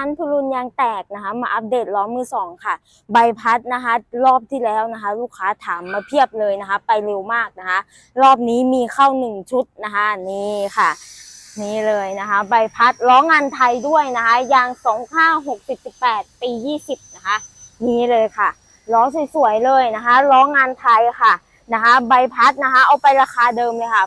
านทุรุนยางแตกนะคะ มาอัปเดตล้อมือสองค่ะ ใบพัดนะคะ รอบที่แล้วนะคะ ลูกค้าถามมาเพียบเลยนะคะ ไปเร็วมากนะคะ รอบนี้มีเข้าหนึ่งชุดนะคะนี่ค่ะนี่เลยนะคะ ใบพัดล้องานไทยด้วยนะคะยาง2 5 6 18 ปี 20 นะคะ นี่เลยค่ะล้อสวยๆเลยนะคะล้องานไทยค่ะนะคะ ใบพัดนะคะ เอาไปราคาเดิมเลยค่ะ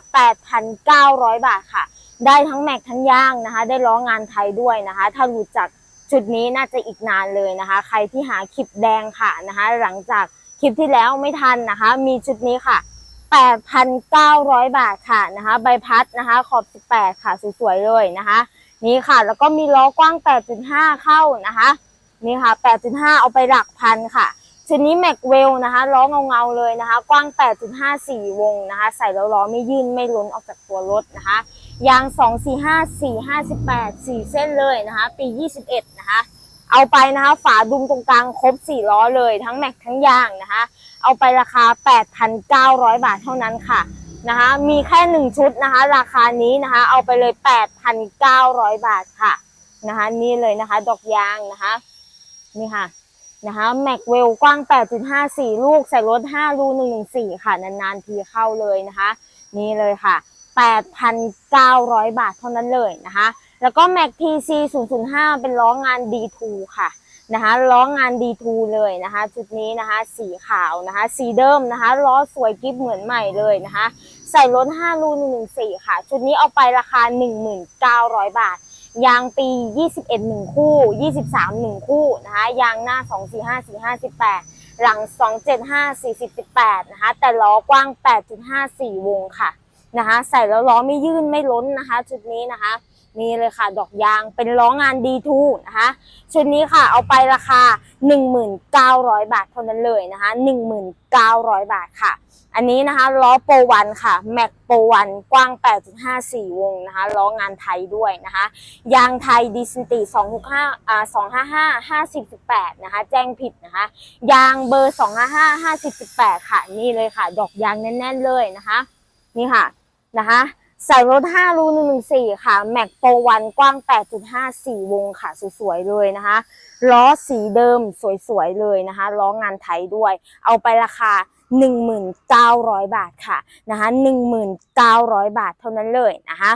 8,900 บาทค่ะ ได้ทั้งแม็กทั้งยางนะคะ ได้ล้องานไทยด้วยนะคะ ถ้าหลุดจาก ชุดนี้น่าจะอีกนานเลยนะคะ ใครที่หาคลิปแดงค่ะนะคะ หลังจากคลิปที่แล้วไม่ทันนะคะ มีชุดนี้ค่ะ 8,900 บาทค่ะนะคะ ใบพัดนะคะ ขอบ 18 ค่ะ สวยๆเลยนะคะ นี่ค่ะ แล้วก็มีล้อกว้าง 8.5 เข้านะคะ นี่ค่ะ 8.5 เอาไปหลักพันค่ะชุดนี้แม็กเวลนะคะล้อเงาๆเลยนะคะ กว้าง 8.54 วงนะคะ ใส่แล้วล้อไม่ยื่นไม่ล้นออกจากตัวรถนะคะ ยาง 2 4 5 4 58 4 เส้นเลยนะคะ ปี 21 นะคะ เอาไปนะคะ ฝาดุมตรงกลางครบ 4 ล้อเลย ทั้งแม็กทั้งยางนะคะ เอาไปราคา 8,900 บาทเท่านั้นค่ะนะคะ มีแค่ 1 ชุดนะคะ ราคานี้นะคะ เอาไปเลย 8,900 บาทค่ะนะคะ นี่เลยนะคะ ดอกยางนะคะ นี่ค่ะนะคะแม็กเวลกว้าง 8.54 ลูก ใส่รถ 5 รู 114 ค่ะ นาน ๆ ทีเข้าเลยนะคะ นี่เลยค่ะ 8,900 บาทเท่านั้นเลยนะคะ แล้วก็แม็ก TC 005 เป็นล้องาน D2 ค่ะนะคะล้องาน D2 เลยนะคะ ชุดนี้นะคะ สีขาวนะคะ สีเดิมนะคะล้อสวยกิ๊บเหมือนใหม่เลยนะคะ ใส่รถ5รู114 ค่ะ ชุดนี้เอาไปราคา1900 บาท ยางปี 21 1 คู่ 23 1 คู่นะคะยางหน้า 2 4 5 4 5 18 หลัง 275 40 18 นะคะ แต่ล้อกว้าง 8.54 วงค่ะ นะคะ ใส่แล้วล้อไม่ยื่นไม่ล้นนะคะ ชุดนี้นะคะนี่เลยค่ะ ดอกยางเป็นล้องาน D2 นะคะชุดนี้ค่ะเอาไปราคา 1900 บาทเท่านั้นเลยนะคะ 1900 บาทค่ะ อันนี้นะคะล้อโปรวันค่ะแม็กโปรวันกว้าง 8.54 วงนะคะล้องานไทยด้วยนะคะ ยางไทยดีซินตี265อ่า255 50 18 นะคะ แจ้งผิดนะคะ ยางเบอร์ 255 50 18 ค่ะ นี่เลยค่ะ ดอกยางแน่น ๆ เลยนะคะ นี่ค่ะ นะคะสายรถ5รู114 ค่ะ แม็กโปรวันกว้าง 8.54 วงค่ะ สวยๆ เลยนะคะ ล้อสีเดิมสวยๆ เลยนะคะ ล้องานไทยด้วย เอาไปราคา 1,900 บาทค่ะนะคะ 1,900 บาทเท่านั้นเลยนะคะ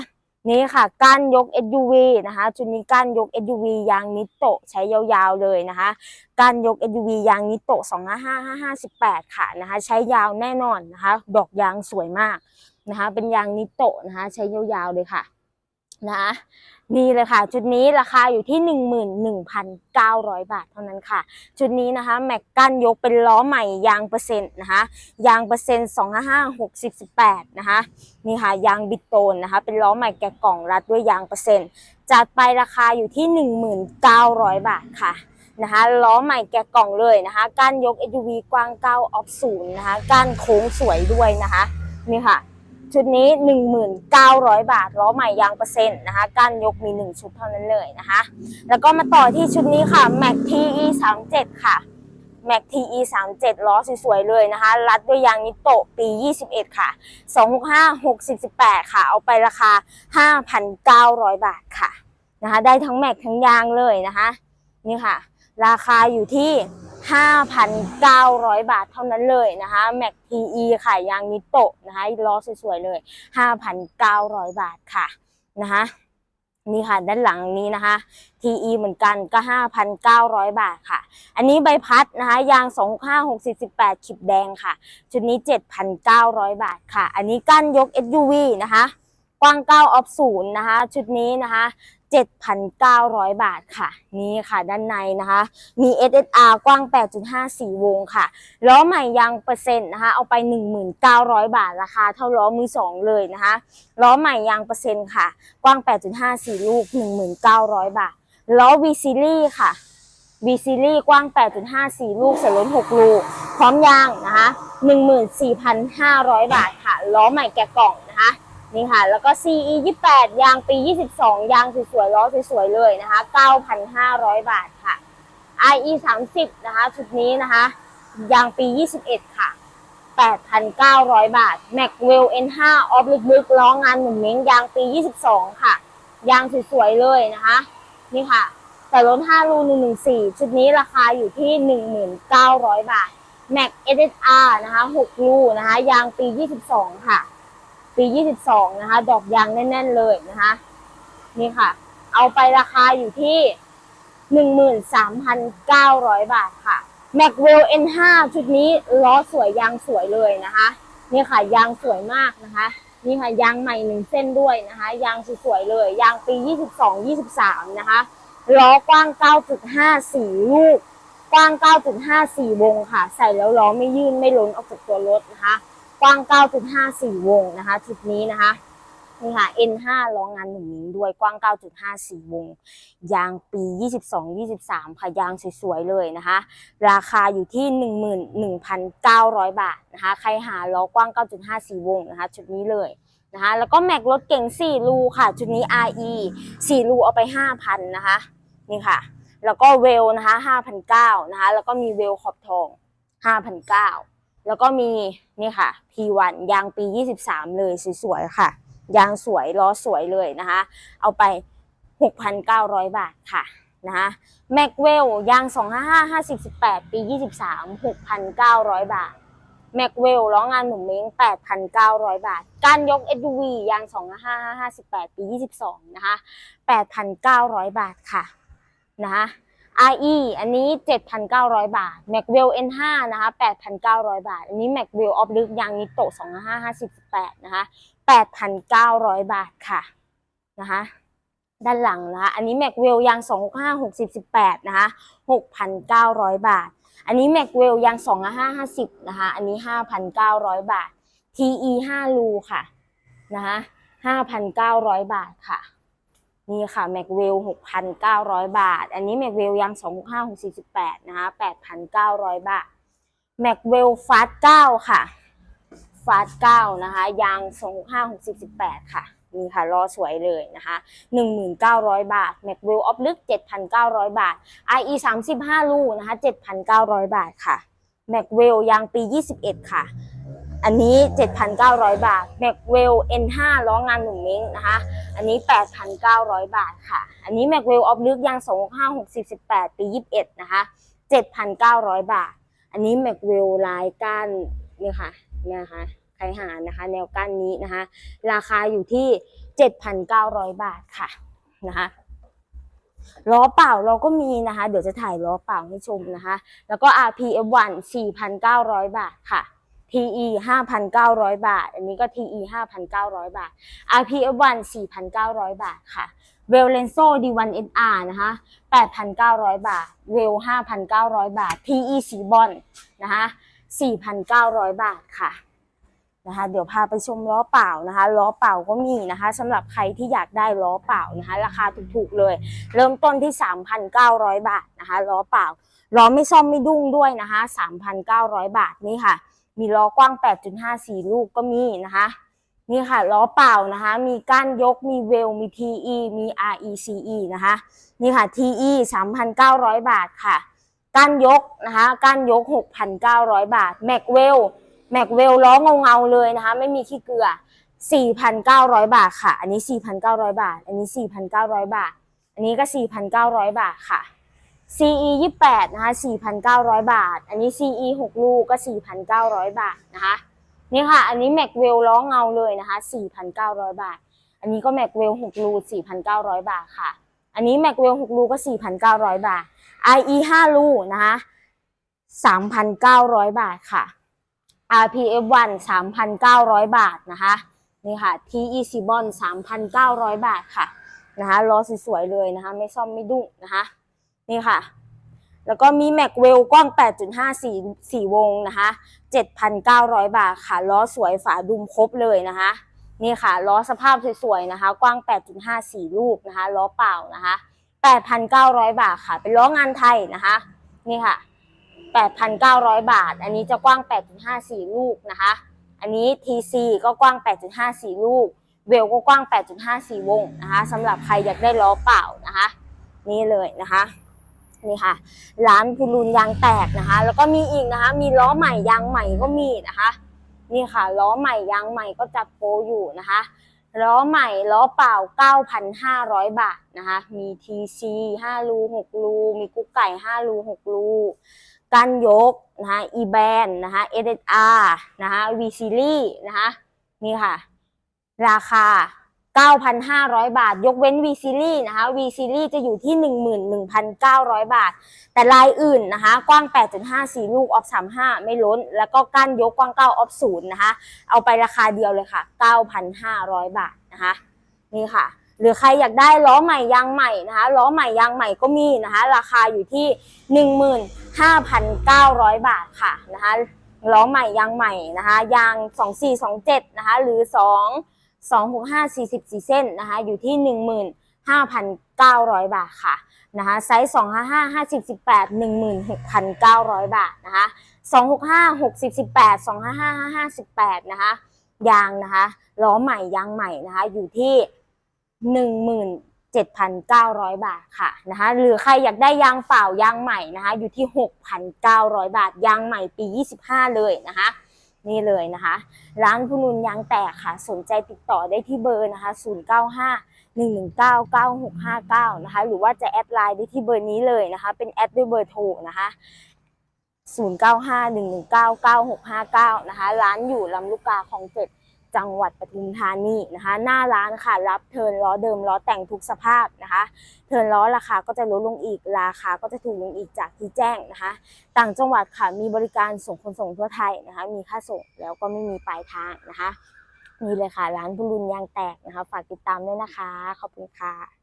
นี่ค่ะก้านยก SUV นะคะชุดนี้ก้านยก SUV ยางนิโตะใช้ยาวๆเลยนะคะก้านยก SUV ยางนิโตะ255ค่ะนะคะใช้ยาวแน่นอนนะคะดอกยางสวยมากนะคะเป็นยางนิโตะนะคะใช้ยาวๆเลยค่ะ นะนี่เลยค่ะ ชุดนี้ราคาอยู่ที่ 11,900 บาทเท่านั้นค่ะ ชุดนี้นะคะ แม็กกั้นยกเป็นล้อใหม่ยางเปอร์เซ็นต์นะคะยางเปอร์เซ็นต์255 60 18นะคะนี่ค่ะยางบิดโตนนะคะ เป็นล้อใหม่แกะกล่องรัดด้วยยางเปอร์เซ็นต์จัดไปราคาอยู่ที่ 1,900 บาทค่ะนะคะล้อใหม่แกะกล่องเลยนะคะก้านยก SUV กว้าง 9 ออฟศูนย์นะคะก้านโค้งสวยด้วยนะคะนี่ค่ะ ชุดนี้ 1,900 บาทล้อใหม่ยางเปอร์เซ็นต์นะคะก้านยกมี 1 ชุดเท่านั้นเลยนะคะ แล้วก็มาต่อที่ชุดนี้ค่ะ Mac TE 37ค่ะ Mac TE 37ล้อสวยๆเลยนะคะ รัดด้วยยางนิโตะปี 21 ค่ะ 265 618ค่ะ เอาไปราคา 5,900 บาทค่ะนะคะ ได้ทั้งแม็กทั้งยางเลยนะคะ นี่ค่ะ ราคาอยู่ที่ 5,900 บาทเท่านั้นเลยนะคะ Mac TE ค่ะยางนิโตะนะคะล้อสวยๆเลย 5,900 บาทค่ะนะคะนี่ค่ะด้านหลังนี้นะคะ TE เหมือนกันก็ 5,900 บาทค่ะ อันนี้ใบพัดนะคะยาง 2 5 618ขีดแดงค่ะ ชุดนี้ 7,900 บาทค่ะ อันนี้กั้นยก SUV นะคะ กว้าง 9 ออฟศูนย์นะคะ ชุดนี้นะคะ 7,900 บาทค่ะ นี่ค่ะด้านในนะคะ มี SSR กว้าง 8.54 วงค่ะล้อใหม่ยางเปอร์เซ็นต์นะคะ เอาไป 1,900 บาทราคาเท่าล้อมือสองเลยนะคะล้อใหม่ยางเปอร์เซ็นต์ค่ะ กว้าง 8.54 ลูก 1,900 บาทล้อ V Series ค่ะ V Series กว้าง 8.54 ลูกใส่รถ6ลูก พร้อมยางนะคะ 14,500 บาทค่ะล้อใหม่แกะกล่องนะคะ นี่ค่ะ แล้วก็ CE 28 ยางปี 22 ยางสวยๆล้อสวยๆเลยนะคะ 9,500 บาทค่ะ IE 30 นะคะ ชุดนี้นะคะ ยางปี 21 ค่ะ 8,900 บาท Maxwell N5 ออฟลึกๆล้องานหนุ่มเม้งยางปี 22 ค่ะ ยางสวยๆเลยนะคะ นี่ค่ะ แต่รถ5รู114 ชุดนี้ราคาอยู่ที่ 19,000บาท Mac SSR นะคะ 6 รูนะคะ ยางปี 22 ค่ะ ปี 22 นะคะ ดอกยางแน่น ๆ เลยนะคะ นี่ค่ะ เอาไปราคาอยู่ที่ 13,900 บาทค่ะ Macwell N5 ชุดนี้ล้อสวยยางสวยเลยนะคะ นี่ค่ะ ยางสวยมากนะคะ นี่ค่ะ ยางใหม่หนึ่งเส้นด้วยนะคะ ยางสวยๆเลย ยางปี 22 23 นะคะ ล้อกว้าง 9.54ลูกกว้าง 9.54 วงค่ะ ใส่แล้วล้อไม่ยื่นไม่ล้นออกจากตัวรถนะคะ กว้าง 9.54 วงนะคะ ชุดนี้นะคะนี่ค่ะ N5 ล้องานหนึ่งนิ้วด้วยกว้าง 9.54 วง ยางปี 22-23 ค่ะ ยางสวยๆเลยนะคะ ราคาอยู่ที่ 11,900 บาทนะคะ ใครหาล้อกว้าง 9.54 วงนะคะ ชุดนี้เลยนะคะ แล้วก็แม็กรถเก่ง 4 รูค่ะ ชุดนี้ RE 4 รูเอาไป 5,000 นะคะ นี่ค่ะ แล้วก็เวลนะคะ5,900นะคะ แล้วก็มีเวลขอบทอง5,900 แล้วก็มีนี่ค่ะ P1 ยางปี 23 เลยสวยๆค่ะ ยางสวยล้อสวยเลยนะคะ เอาไป 6,900 บาทค่ะนะคะแม็กเวลยาง 255 50 18 ปี 23 6,900 บาทแม็กเวลล้องานหนุ่มเม้ง 8,900 บาท การยก SUV ยาง 255 58 ปี 22 นะคะ 8,900 บาทค่ะนะคะ RE อันนี้ 7,900 บาท m a c w e l l N5 นะคะ 8,900 บาท อันนี้ m a c w e l l ออฟลึกยางนิโต255 58นะคะ 8,900 บาทค่ะนะคะด้านหลังนะคะ อันนี้ m a c w e l l ยาง265 60 18นะคะ 6,900 บาท อันนี้ m a c w e l l ยาง255 50นะคะ อันนี้ 5,900 บาท TE 5รูค่ะนะคะ5,900 บาทค่ะ นี่ค่ะ m a c w e l l 6,900 บาท อันนี้ m a c w e l l ยาง265 60 18นะคะ 8,900 บาท m a c w e l l Fast 9 ค่ะฟาส9นะคะ ยาง 265 60 18ค่ะ นี่ค่ะล้อสวยเลยนะคะ 1,900 บาท m a c w e l l ออฟลึก 7,900 บาท IE 35 ลูนะคะ 7,900 บาทค่ะ m a c w e l l ยางปี 21 ค่ะ อันนี้ 7,900 บาท m a c w e l l N5 ล้องานหนุ่มม้งนะคะ อันนี้ 8,900 บาทค่ะ อันนี้ m a c w e l l ออฟลึกยาง2 5 60 18ปี 21 นะคะ 7,900 บาท อันนี้ m a c w e l l ลายก้านเนี่ยค่ะเนี่ยนะคะใครหานะคะ แนวกั้นนี้นะคะ ราคาอยู่ที่ 7,900 บาทค่ะนะคะล้อเปล่าเราก็มีนะคะ เดี๋ยวจะถ่ายล้อเปล่าให้ชมนะคะ แล้วก็ RPF1 4,900 บาทค่ะ TE 5,900 บาท อันนี้ก็ TE 5,900 บาท RPF1 4,900 บาทค่ะ v e l e n z o D1SR นะคะ 8,900 บาท v e l 5,900 บาท TE สีบอลนะคะ 4,900 บาทค่ะนะคะ เดี๋ยวพาไปชมล้อเปล่านะคะ ล้อเปล่าก็มีนะคะสำหรับใครที่อยากได้ล้อเปล่านะคะ ราคาถูกๆเลย เริ่มต้นที่ 3,900 บาทนะคะ ล้อเปล่า ล้อไม่ซ่อมไม่ดุ้งด้วยนะคะ 3,900 บาทนี่ค่ะ มีล้อกว้าง 8.54 ลูกก็มีนะคะ นี่ค่ะล้อเปล่านะคะ มีก้านยก มีเวล มี TE มี RECE นะคะ นี่ค่ะ TE 3,900 บาทค่ะ ก้านยกนะคะ ก้านยก 6,900 บาท แม็กเวล แม็กเวลล้อเงาเงาๆเลยนะคะ ไม่มีขี้เกลือ 4,900 บาทค่ะ อันนี้ 4,900 บาท อันนี้ 4,900 บาท อันนี้ก็ 4,900 บาทค่ะ CE 28นะคะ4,900 บาท อันนี้ CE 6 ลูกก็ 4,900 บาทนะคะนี่ค่ะ อันนี้แม็กเวลล้อเงาเลยนะคะ4,900 บาท อันนี้ก็แม็กเวล6ลู4,900 บาทค่ะ อันนี้แม็กเวล6ลูก็ 4,900 บาท IE 5 ลูนะคะ3,900 บาทค่ะ RPF1 3,900 บาทนะคะนี่ค่ะ TE c b o n 3,900 บาทค่ะนะคะล้อสวยๆเลยนะคะ ไม่ซ่อมไม่ดุนะคะ นี่ค่ะ แล้วก็มีแม็กเวลกว้าง 8.54 4 วงนะคะ 7,900 บาทค่ะ ล้อสวยฝาดุมครบเลยนะคะ นี่ค่ะ ล้อสภาพสวยๆนะคะ กว้าง 8.54ลูกนะคะ ล้อเปล่านะคะ 8,900 บาทค่ะ เป็นล้องานไทยนะคะ นี่ค่ะ 8,900 บาท อันนี้จะกว้าง 8.54 ลูกนะคะ อันนี้ TC ก็กว้าง 8.54 ลูก เวลก็กว้าง 8.54 วงนะคะสำหรับใครอยากได้ล้อเปล่านะคะ นี่เลยนะคะ นี่ค่ะ ร้านพูลูนยางแตกนะคะ แล้วก็มีอีกนะคะ มีล้อใหม่ยางใหม่ก็มีนะคะ นี่ค่ะ ล้อใหม่ยางใหม่ก็จัดโปรอยู่นะคะล้อใหม่ล้อเปล่า 9,500 บาทนะคะ มี TC 5รู6รูมีกุ๊กไก่5รู6รูกันยกนะคะ e b a n นะคะ SSR นะคะ V Series นะคะนี่ค่ะ ราคา 9,500 บาท ยกเว้น V Series นะคะ V Series จะอยู่ที่ 11,900 บาท แต่ลายอื่นนะคะ กว้าง 8.5 4 ลูก ออฟ 35 ไม่ล้น แล้วก็ก้านยกกว้าง 9 ออฟ 0 นะคะ เอาไปราคาเดียวเลยค่ะ 9,500 บาทนะคะ นี่ค่ะ หรือใครอยากได้ล้อใหม่ยางใหม่นะคะ ล้อใหม่ยางใหม่ก็มีนะคะ ราคาอยู่ที่ 15,900 บาทค่ะนะคะ ล้อใหม่ยางใหม่นะคะ ยาง 2427 นะคะ หรือ 2 265 44 เส้นนะคะอยู่ที่ 15,900 บาทค่ะนะคะไซส์ 255 50 18 16,900 บาทนะคะ265 60 18 255 5 18นะคะยางนะคะล้อใหม่ยางใหม่นะคะอยู่ที่ 17,900 บาทค่ะนะคะหรือใครอยากได้ยางเปล่ายางใหม่นะคะอยู่ที่ 6,900 บาท ยางใหม่ปี 25 เลยนะคะ นี่เลยนะคะ ร้านพุนุนยางแตกค่ะ สนใจติดต่อได้ที่เบอร์นะคะ 095 119 9659 นะคะ หรือว่าจะแอดไลน์ได้ที่เบอร์นี้เลยนะคะ เป็นแอดด้วยเบอร์โทรนะคะ0951199659 นะคะ ร้านอยู่ลำลูกกาของเจ็ด จังหวัดปทุมธานีนะคะ หน้าร้านค่ะรับเทิร์นล้อเดิมล้อแต่งทุกสภาพนะคะ เทิร์นล้อราคาก็จะลดลงอีกราคาก็จะถูกลงอีกจากที่แจ้งนะคะ ต่างจังหวัดค่ะมีบริการส่งคนส่งทั่วไทยนะคะ มีค่าส่งแล้วก็ไม่มีปลายทางนะคะนี่เลยค่ะร้านบุรุนยางแตกนะคะ ฝากติดตามด้วยนะคะ ขอบคุณค่ะ